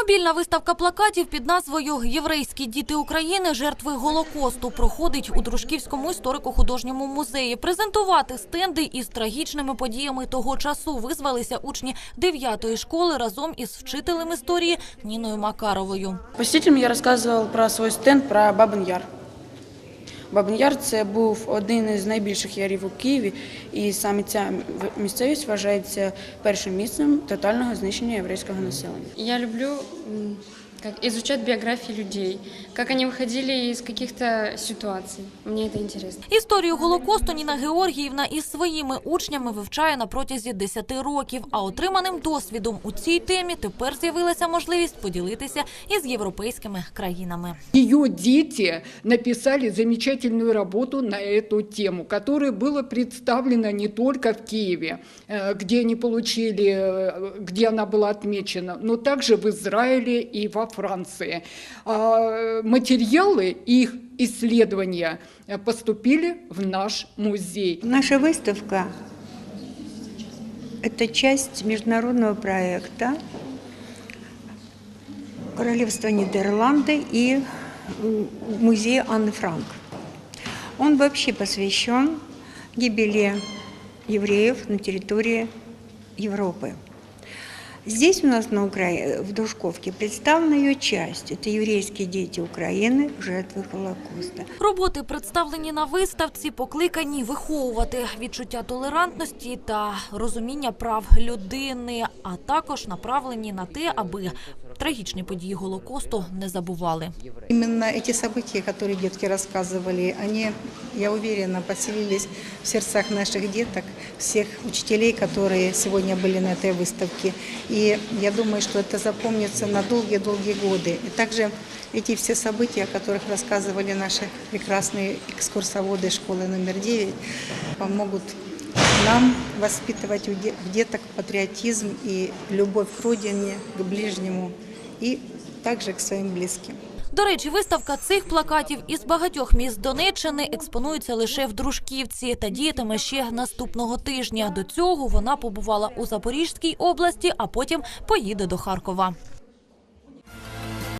Мобільна виставка плакатів під назвою Єврейські діти України жертви Голокосту проходить у Дружківському історико-художньому музеї. Презентувати стенди із трагічними подіями того часу визвалися учні 9-ї школи разом із вчителем історії Ніною Макаровою. Посітителям я розказував про свій стенд про Бабин Яр. Бабин це був один із найбільших ярів у Києві, і саме ця місцевість вважається першим місцем тотального знищення єврейського населення. Я люблю как, изучать биографии людей, как они выходили из каких-то ситуаций. Мне это интересно. Історію Голокосту Ніна Георгіївна із своїми учнями вивчає на протязі 10 років. А отриманим досвідом у цій темі тепер з'явилася можливість поділитися із європейськими країнами. Ее дети написали замечательную работу на эту тему, которая была представлена не только в Киеве, э, где они получили, э, где она была отмечена, но также в Израиле и Франции. А Материалы их исследования поступили в наш музей. Наша выставка – это часть международного проекта Королевства Нидерланды и музея Анны Франк. Он вообще посвящен гибели евреев на территории Европы. Здесь у нас на Укра... в Дружковке представлена ее часть. Это еврейские дети Украины, жертвы Холокоста. Роботи, представлені на виставці, покликані виховувати відчуття толерантності та розуміння прав людини, а також направлені на те, аби трагічні події Голокосту не забували. Именно эти события, которые детки рассказывали, они, я уверена, поселились в сердцах наших деток, всех учителей, которые сегодня были на этой выставке. И я думаю, что это запомнится на долгие-долгие годы. И также эти все события, о которых рассказывали наши прекрасные экскурсоводы школы номер 9, помогут нам воспитывать у де- в деток патриотизм и любовь к родине, к ближнему и также к своим близким. До речі, виставка цих плакатів із багатьох міст Донеччини експонується лише в Дружківці та діятиме ще наступного тижня. До цього вона побувала у Запорізькій області, а потім поїде до Харкова.